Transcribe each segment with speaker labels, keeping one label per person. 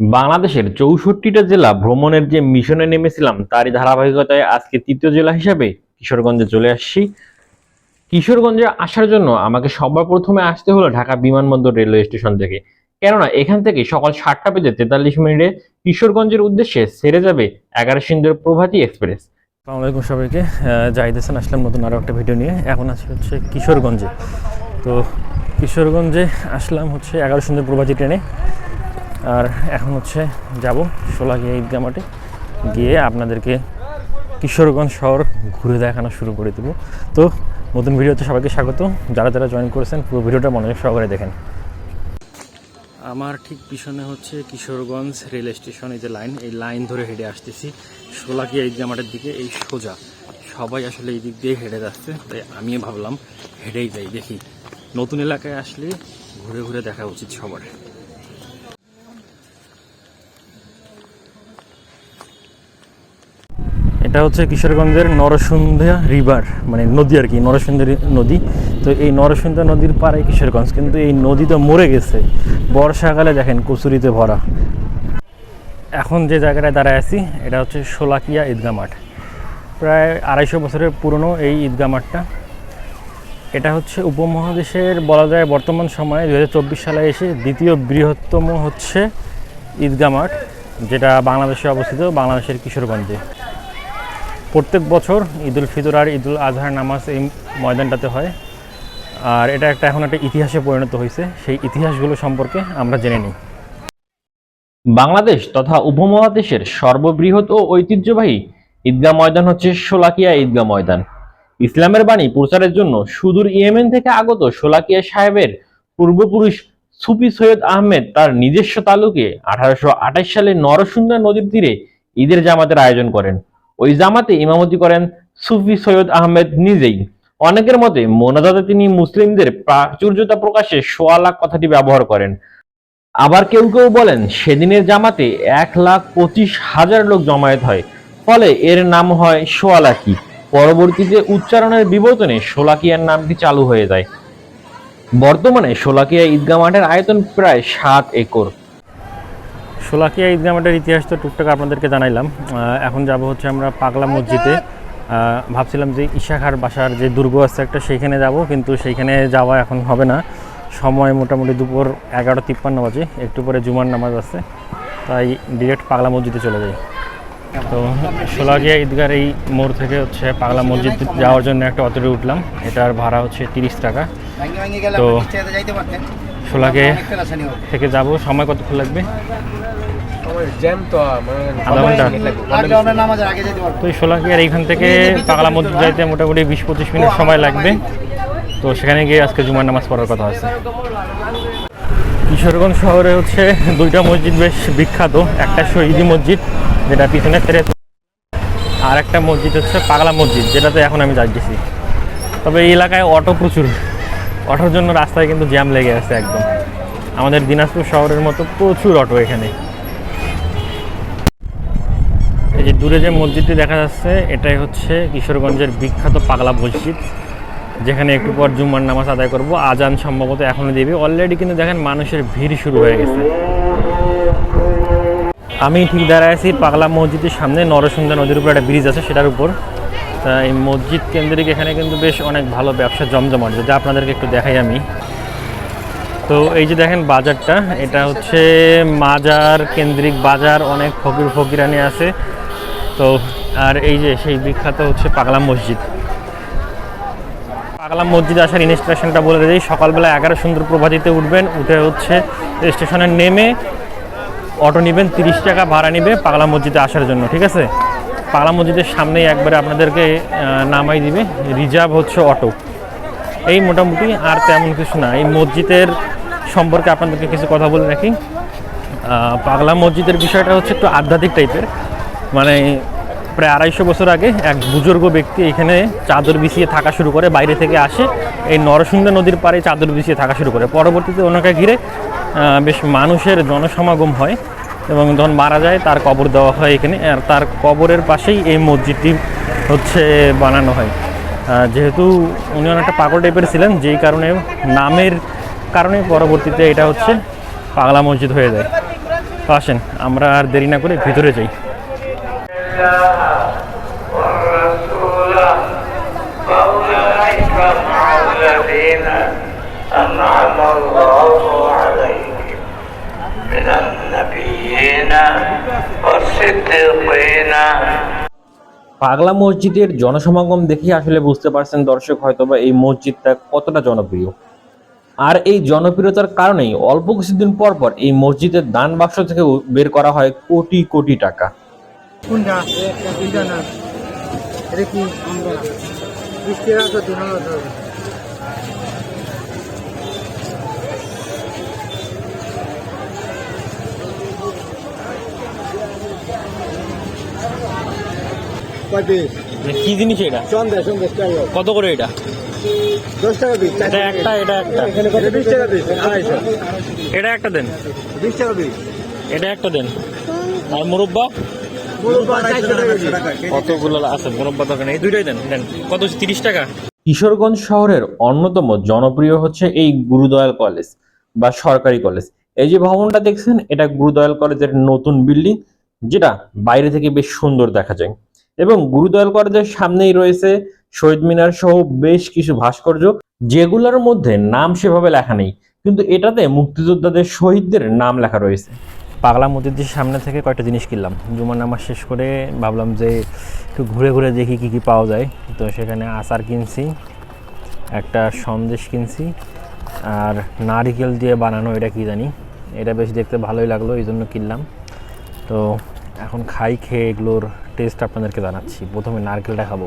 Speaker 1: বাংলাদেশের চৌষট্টিটা জেলা ভ্রমণের যে মিশনে নেমেছিলাম, তারই ধারাবাহিকতায় আজকে তৃতীয় জেলা হিসাবে কিশোরগঞ্জে চলে আসছি। কিশোরগঞ্জে আসার জন্য আমাকে সবার প্রথমে আসতে হলো ঢাকা বিমানবন্দর রেলওয়ে স্টেশন থেকে। কেননা এখান থেকে সকাল সাতটা বেজে তেতাল্লিশ মিনিটে কিশোরগঞ্জের উদ্দেশ্যে সেরে যাবে এগারো সিন্ধুর প্রভাতী এক্সপ্রেস।
Speaker 2: আলাইকুম সবাইকে। হাসান আসলাম নতুন আরও একটা ভিডিও নিয়ে। এখন আছি হচ্ছে কিশোরগঞ্জে। তো কিশোরগঞ্জে আসলাম হচ্ছে এগারো সুন্দর প্রভাতী ট্রেনে। আর এখন হচ্ছে যাব সোলাগিয়া ঈদগা মাঠে। গিয়ে আপনাদেরকে কিশোরগঞ্জ শহর ঘুরে দেখানো শুরু করে দেবো। তো নতুন ভিডিওতে সবাইকে স্বাগত। যারা যারা জয়েন করেছেন, পুরো ভিডিওটা মনোযোগ সহকারে দেখেন। আমার ঠিক পিছনে হচ্ছে কিশোরগঞ্জ রেল স্টেশন, এই যে লাইন, এই লাইন ধরে হেঁটে আসতেছি সোলাকিয়া ঈদগা মাঠের দিকে, এই সোজা। সবাই আসলে এই দিক দিয়ে হেঁটে যাচ্ছে, তাই আমিও ভাবলাম হেঁটেই যাই, দেখি। নতুন এলাকায় আসলে ঘুরে ঘুরে দেখা উচিত সবার। এটা হচ্ছে কিশোরগঞ্জের নরসুন্দা রিভার মানে নদী আর কি নরসুন্দা নদী। তো এই নরসুন্দা নদীর পাড়ে কিশোরগঞ্জ, কিন্তু এই নদী তো মরে গেছে। বর্ষাকালে দেখেন কচুরিতে ভরা। এখন যে জায়গাটায় দাঁড়ায় আছি, এটা হচ্ছে শোলাকিয়া ঈদগা মাঠ। প্রায় আড়াইশো বছরের পুরনো এই ঈদগা মাঠটা। এটা হচ্ছে উপমহাদেশের বলা যায় বর্তমান সময়ে দু হাজার চব্বিশ সালে এসে দ্বিতীয় বৃহত্তম হচ্ছে ঈদগা মাঠ, যেটা বাংলাদেশে অবস্থিত, বাংলাদেশের কিশোরগঞ্জে। প্রত্যেক বছর ঈদুল ফিতর আর ঈদুল আজহার নামাজ এই ময়দানটাতে হয়। আর এটা একটা এখন একটা ইতিহাসে পরিণত হয়েছে। সেই ইতিহাসগুলো সম্পর্কে আমরা জেনে নিই।
Speaker 1: বাংলাদেশ তথা উপমহাদেশের সর্ববৃহৎ ও ঐতিহ্যবাহী ঈদগাহ ময়দান হচ্ছে শোলাকিয়া ঈদগাহ ময়দান। ইসলামের বাণী প্রচারের জন্য সুদূর ইয়েমেন থেকে আগত শোলাকিয়া সাহেবের পূর্বপুরুষ সুফি সৈয়দ আহমেদ তার নিজস্ব তালুকে আঠারোশো আঠাশ সালে নরসুন্দর নদীর তীরে ঈদের জামাতের আয়োজন করেন। ওই জামাতে ইমামতি করেন সুফি সৈয়দ আহমেদ নিজেই। অনেকের মতে মোনাজাতে তিনি মুসলিমদের প্রাচুর্যতা প্রকাশে সোয়া লাখ কথাটি ব্যবহার করেন। আবার কেউ কেউ বলেন সেদিনের জামাতে এক লাখ পঁচিশ হাজার লোক জমায়েত হয়, ফলে এর নাম হয় সোয়ালাকি পরবর্তীতে উচ্চারণের বিবর্তনে সোলাকিয়ার নামটি চালু হয়ে যায়। বর্তমানে সোলাকিয়া ঈদগাহ মাঠের আয়তন প্রায় সাত একর।
Speaker 2: শোলাকিয়া ঈদগা মাঠের ইতিহাস তো টুকটাক আপনাদেরকে জানাইলাম। এখন যাব হচ্ছে আমরা পাগলা মসজিদে। ভাবছিলাম যে ইশাখার বাসার যে দুর্গ আছে একটা সেইখানে যাব কিন্তু সেইখানে যাওয়া এখন হবে না। সময় মোটামুটি দুপুর এগারো তিপ্পান্ন বাজে একটু পরে জুমার নামাজ আছে তাই ডিরেক্ট পাগলা মসজিদে চলে যাই। তো সোলাগিয়া ঈদগার এই মোড় থেকে হচ্ছে পাগলা মসজিদ যাওয়ার জন্য একটা অটোতে উঠলাম এটার ভাড়া হচ্ছে তিরিশ টাকা। তো সোলাকে থেকে যাব সময় কতক্ষণ লাগবে?
Speaker 3: জ্যাম তো মানে
Speaker 2: আধা
Speaker 4: ঘণ্টা।
Speaker 2: তো এই সোলাকিয়ার এইখান থেকে পাগলা মসজিদ যাইতে মোটামুটি বিশ পঁচিশ মিনিট সময় লাগবে। তো সেখানে গিয়ে আজকে জুমার নামাজ পড়ার কথা আছে। কিশোরগঞ্জ শহরে হচ্ছে দুইটা মসজিদ বেশ বিখ্যাত। একটা শহীদি মসজিদ যেটা পিছনে তেরে আর একটা মসজিদ হচ্ছে পাগলা মসজিদ যেটাতে এখন আমি যাচ্ছি তবে এই এলাকায় অটো প্রচুর। অটোর জন্য রাস্তায় কিন্তু জ্যাম লেগে আছে একদম। আমাদের দিনাজপুর শহরের মতো প্রচুর অটো এখানে। এই যে দূরে যে মসজিদটি দেখা যাচ্ছে, এটাই হচ্ছে কিশোরগঞ্জের বিখ্যাত পাগলা মসজিদ, যেখানে একটু পর জুম্মার নামাজ আদায় করব। আজান সম্ভবত এখনই দেবে। অলরেডি কিন্তু দেখেন মানুষের ভিড় শুরু হয়ে গেছে। আমি ঠিক দাঁড়ায় আছি পাগলা মসজিদের সামনে। নরসুন্দা নদীর উপর একটা ব্রিজ আছে, সেটার উপর। তা এই মসজিদ কেন্দ্রিক এখানে কিন্তু বেশ অনেক ভালো ব্যবসা জমজমাট যেটা আপনাদেরকে একটু দেখাই আমি। তো এই যে দেখেন বাজারটা, এটা হচ্ছে মাজার কেন্দ্রিক বাজার, অনেক ফকির ফকিরানি আছে। তো আর এই যে সেই বিখ্যাত হচ্ছে পাগলা মসজিদ। পাগলা মসজিদ আসার ইনস্ট্রাকশনটা বলে দিই, সকালবেলা এগারো সুন্দর প্রভাতিতে উঠবেন, উঠে হচ্ছে স্টেশনে নেমে অটো নেবেন, তিরিশ টাকা ভাড়া নেবে পাগলা মসজিদে আসার জন্য, ঠিক আছে? পাগলা মসজিদের সামনেই একবারে আপনাদেরকে নামাই দিবে। রিজার্ভ হচ্ছে অটো। এই মোটামুটি আর তেমন কিছু না। এই মসজিদের সম্পর্কে আপনাদেরকে কিছু কথা বলে রাখি। পাগলা মসজিদের বিষয়টা হচ্ছে একটু আধ্যাত্মিক টাইপের। মানে প্রায় আড়াইশো বছর আগে এক বুজুর্গ ব্যক্তি এখানে চাদর বিছিয়ে থাকা শুরু করে, বাইরে থেকে আসে। এই নরসুন্দা নদীর পাড়ে চাদর বিছিয়ে থাকা শুরু করে। পরবর্তীতে ওনাকে ঘিরে বেশ মানুষের জনসমাগম হয়। এবং যখন মারা যায় তার কবর দেওয়া হয় এখানে আর তার কবরের পাশেই এই মসজিদটি হচ্ছে বানানো হয় আহ, যেহেতু উনি অনেকটা পাগল টাইপের ছিলেন যেই কারণে নামের কারণে পরবর্তীতে এটা হচ্ছে পাগলা মসজিদ হয়ে যায় তো আসেন আমরা আর দেরি না করে ভিতরে যাই
Speaker 4: والرسول فأولئك مع الذين أنعم الله عليهم من النبيين والصديقين
Speaker 1: পাগলা মসজিদের জনসমাগম দেখে আসলে বুঝতে পারছেন দর্শক হয়তোবা এই মসজিদটা কতটা জনপ্রিয় আর এই জনপ্রিয়তার কারণেই অল্প কিছুদিন পর পর এই মসজিদের দান বাক্স থেকে বের করা হয় কোটি কোটি টাকা
Speaker 5: কোনটা কি
Speaker 2: জিনিস এটা? কত করে এটা?
Speaker 5: দশ টাকা পিস
Speaker 2: এটা একটা এটা একটা।
Speaker 5: বিশ টাকা পিস আড়াইশো।
Speaker 2: এটা একটা দেন।
Speaker 5: বিশ টাকা পিস
Speaker 2: এটা একটা দেন। আর মুরব্বা? কতগুলো আছে? মুরব্বা দোকানে। এই দুইটাই দেন দেন। কত তিরিশ টাকা?
Speaker 1: কিশোরগঞ্জ শহরের অন্যতম জনপ্রিয় হচ্ছে এই গুরুদয়াল কলেজ বা সরকারি কলেজ। এই যে ভবনটা দেখছেন এটা গুরুদয়াল কলেজের নতুন বিল্ডিং যেটা বাইরে থেকে বেশ সুন্দর দেখা যায়। এবং গুরুদয়াল কলেজের সামনেই রয়েছে শহীদ মিনার সহ বেশ কিছু ভাস্কর্য, যেগুলোর মধ্যে নাম সেভাবে লেখা নেই, কিন্তু এটাতে মুক্তিযোদ্ধাদের শহীদদের নাম লেখা রয়েছে।
Speaker 2: পাগলা মসজিদের সামনে থেকে কয়েকটা জিনিস কিনলাম। জুমার নামাজ শেষ করে ভাবলাম যে একটু ঘুরে ঘুরে দেখি কী কী পাওয়া যায়। তো সেখানে আচার কিনছি, একটা সন্দেশ কিনছি, আর নারিকেল দিয়ে বানানো, এটা কি জানি? এটা বেশ দেখতে ভালোই লাগল এই জন্য কিনলাম। তো এখন খাই খেয়ে এগুলোর টেস্ট আপনাদেরকে জানাচ্ছি। প্রথমে নারকেলটা খাব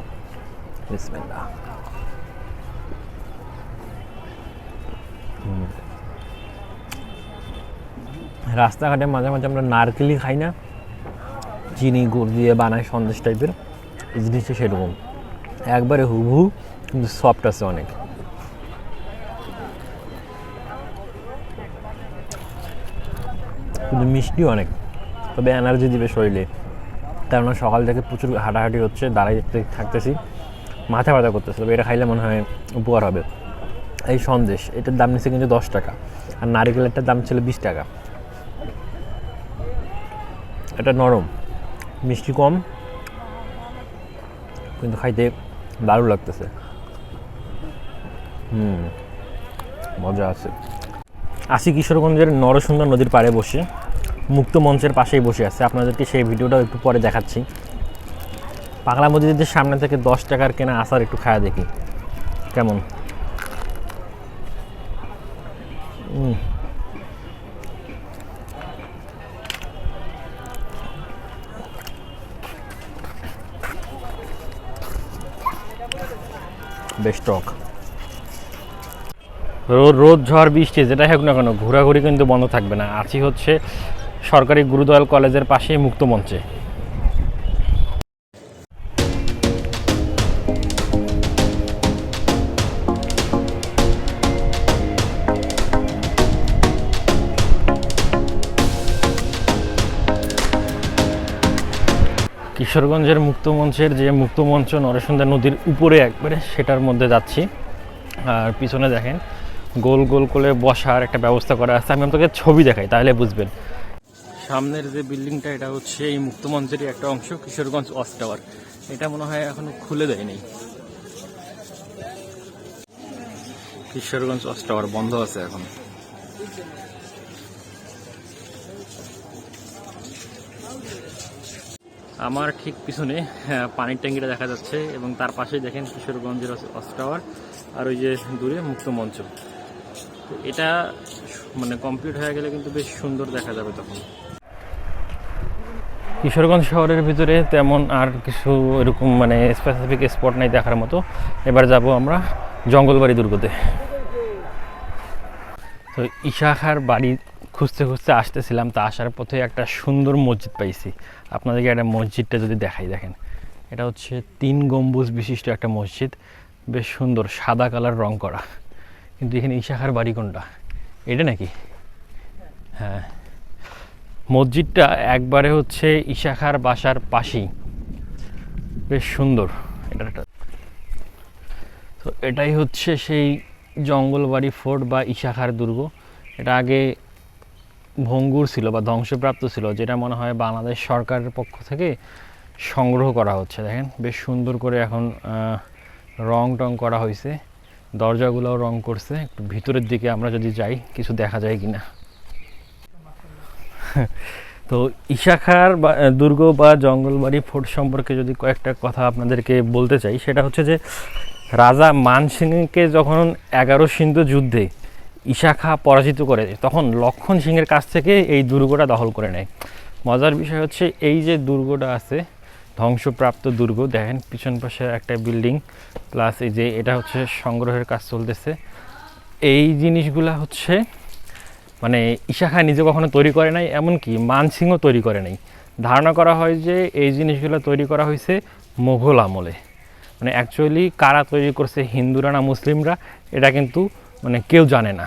Speaker 2: রাস্তাঘাটে মাঝে মাঝে আমরা নারকেলই খাই না। চিনি, গুড় দিয়ে বানাই সন্দেশ টাইপের। জিনিসটা সেরকম। একবারে হুবহু, কিন্তু সফট আছে অনেক। কিন্তু মিষ্টি অনেক। তবে এনার্জি দিবে শরীরে। কেননা সকাল থেকে প্রচুর হাঁটাহাঁটি হচ্ছে, দাঁড়াই থাকতেছি। মাথা ব্যথা করতেছে, তবে এটা খাইলে মনে হয় উপকার হবে। এই সন্দেশ, এটার দাম নিচ্ছে কিন্তু দশ টাকা, আর নারিকেলেরটার দাম ছিল বিশ টাকা। এটা নরম, মিষ্টি কম, কিন্তু খাইতে দারুণ লাগতেছে। হুম, মজা আছে। আসি কিশোরগঞ্জের নরসুন্দর নদীর পাড়ে বসে। মুক্ত মঞ্চের পাশেই বসে আছে। আপনাদেরকে সেই ভিডিওটাও একটু পরে দেখাচ্ছি। পাগলা মসজিদের সামনে থেকে দশ টাকার কেনা আসার একটু খায়া দেখি। কেমন? বেশ টক। রোদ রোদ, ঝড়, বৃষ্টি যেটা হোক না কেন, ঘোরাঘুরি কিন্তু বন্ধ থাকবে না। আছি হচ্ছে সরকারি গুরুদয়াল কলেজের পাশেই মুক্ত মঞ্চে। কিশোরগঞ্জের মুক্ত মঞ্চের যে মুক্ত মঞ্চ নরসুন্দর নদীর উপরে একবারে, সেটার মধ্যে যাচ্ছি। আর পিছনে দেখেন, গোল গোল করে বসার একটা ব্যবস্থা করা আছে। আমি আপনাকে ছবি দেখাই, তাহলে বুঝবেন। সামনের যে বিল্ডিংটা এটা হচ্ছে এই মুক্ত মঞ্চেরই একটা অংশ কিশোরগঞ্জ ওয়াচ টাওয়ার। এটা মনে হয় এখনও খুলে দেয়নি। কিশোরগঞ্জ ওয়াচ টাওয়ার বন্ধ আছে এখন। আমার ঠিক পিছনে হ্যাঁ, পানির ট্যাঙ্কিটা দেখা যাচ্ছে এবং তার পাশেই দেখেন কিশোরগঞ্জের ওয়াচ টাওয়ার আর ওই যে দূরে মুক্ত মঞ্চ এটা মানে কমপ্লিট হয়ে গেলে কিন্তু বেশ সুন্দর দেখা যাবে তখন। কিশোরগঞ্জ শহরের ভিতরে তেমন আর কিছু এরকম মানে স্পেসিফিক স্পট নাই দেখার মতো। এবার যাব আমরা জঙ্গলবাড়ি দুর্গতে। তো ইশাখার বাড়ি খুঁজতে খুঁজতে আসতেছিলাম, তা আসার পথে একটা সুন্দর মসজিদ পাইছি। আপনাদেরকে একটা মসজিদটা যদি দেখাই, দেখেন। এটা হচ্ছে তিন গম্বুজ বিশিষ্ট একটা মসজিদ, বেশ সুন্দর, সাদা কালার রং করা। কিন্তু এখানে ইশাখার বাড়ি কোনটা? এটা নাকি? হ্যাঁ। মসজিদটা একবারে হচ্ছে ইশাখার বাসার পাশেই। বেশ সুন্দর এটা তো এটাই হচ্ছে সেই জঙ্গলবাড়ি ফোর্ট বা ইশাখার দুর্গ। এটা আগে ভঙ্গুর ছিল বা ধ্বংসপ্রাপ্ত ছিল, যেটা মনে হয় বাংলাদেশ সরকারের পক্ষ থেকে সংগ্রহ করা হচ্ছে। দেখেন, বেশ সুন্দর করে এখন রং টং করা হয়েছে দরজাগুলোও রং করছে। একটু ভিতরের দিকে আমরা যদি যাই, কিছু দেখা যায় কিনা। তো ইশাখার বা দুর্গ বা জঙ্গলবাড়ি ফোর্ট সম্পর্কে যদি কয়েকটা কথা আপনাদেরকে বলতে চাই, সেটা হচ্ছে যে রাজা মানসিংকে যখন এগারো সিন্ধু যুদ্ধে ইশাখা পরাজিত করে তখন লক্ষণ সিংয়ের কাছ থেকে এই দুর্গটা দখল করে নেয়। মজার বিষয় হচ্ছে এই যে দুর্গটা আছে, ধ্বংসপ্রাপ্ত দুর্গ, দেখেন পিছন পাশে একটা বিল্ডিং, প্লাস এই যে এটা হচ্ছে সংগ্রহের কাজ চলতেছে। এই জিনিসগুলা হচ্ছে মানে ঈশা ইশাখা নিজে কখনো তৈরি করে নাই, এমনকি মানসিংও তৈরি করে নাই। ধারণা করা হয় যে এই জিনিসগুলো তৈরি করা হয়েছে মোঘল আমলে। মানে অ্যাকচুয়ালি কারা তৈরি করছে, হিন্দুরা না মুসলিমরা, এটা কিন্তু মানে কেউ জানে না।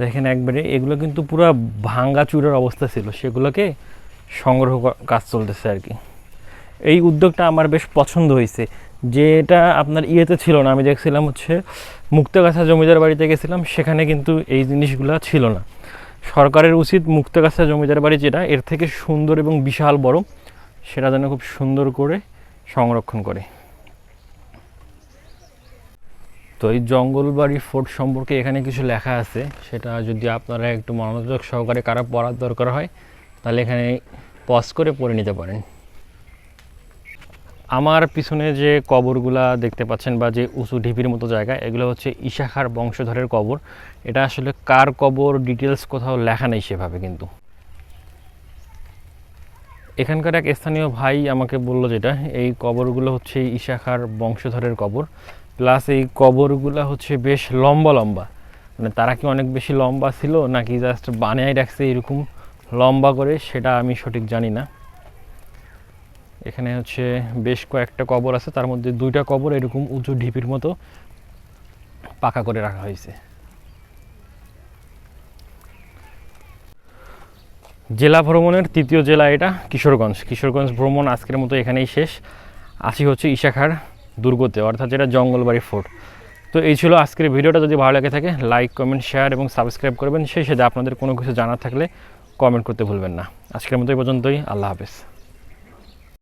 Speaker 2: দেখেন একবারে, এগুলো কিন্তু পুরো ভাঙ্গা চুরের অবস্থা ছিল, সেগুলোকে সংগ্রহ কাজ চলতেছে আর কি। এই উদ্যোগটা আমার বেশ পছন্দ হয়েছে। যেটা আপনার ইয়েতে ছিল না, আমি দেখছিলাম হচ্ছে মুক্তগাছা জমিদার বাড়িতে গেছিলাম, সেখানে কিন্তু এই জিনিসগুলো ছিল না। সরকারের উচিত মুক্তগাছা জমিদার বাড়ি যেটা, এর থেকে সুন্দর এবং বিশাল বড়, সেটা যেন খুব সুন্দর করে সংরক্ষণ করে। তো এই জঙ্গল জঙ্গলবাড়ি ফোর্ট সম্পর্কে এখানে কিছু লেখা আছে, সেটা যদি আপনারা একটু মনোযোগ সহকারে কারা পড়ার দরকার হয়, তাহলে এখানে পজ করে পড়ে নিতে পারেন। আমার পিছনে যে কবরগুলা দেখতে পাচ্ছেন বা যে উঁচু ঢিপির মতো জায়গা, এগুলো হচ্ছে ইশাখার বংশধরের কবর। এটা আসলে কার কবর ডিটেলস কোথাও লেখা নেই সেভাবে কিন্তু। এখানকার এক স্থানীয় ভাই আমাকে বলল যেটা, এই কবরগুলো হচ্ছে ইশাখার বংশধরের কবর, প্লাস এই কবরগুলো হচ্ছে বেশ লম্বা লম্বা। মানে তারা কি অনেক বেশি লম্বা ছিল, নাকি জাস্ট বানিয়ে রাখছে এরকম লম্বা করে, সেটা আমি সঠিক জানি না। এখানে হচ্ছে বেশ কয়েকটা কবর আছে, তার মধ্যে দুইটা কবর এরকম উঁচু ঢিপির মতো পাকা করে রাখা হয়েছে। জেলা ভ্রমণের তৃতীয় জেলা এটা, কিশোরগঞ্জ। কিশোরগঞ্জ ভ্রমণ আজকের মতো এখানেই শেষ। আসি হচ্ছে ইশাখার দুর্গতে, অর্থাৎ যেটা জঙ্গলবাড়ি ফোর্ট। তো এই ছিল আজকের ভিডিওটা। যদি ভালো লাগে থাকে, লাইক, কমেন্ট, শেয়ার এবং সাবস্ক্রাইব করবেন। সেই সাথে আপনাদের কোনো কিছু জানার থাকলে কমেন্ট করতে ভুলবেন না। আজকের মতো এই পর্যন্তই। আল্লাহ হাফেজ।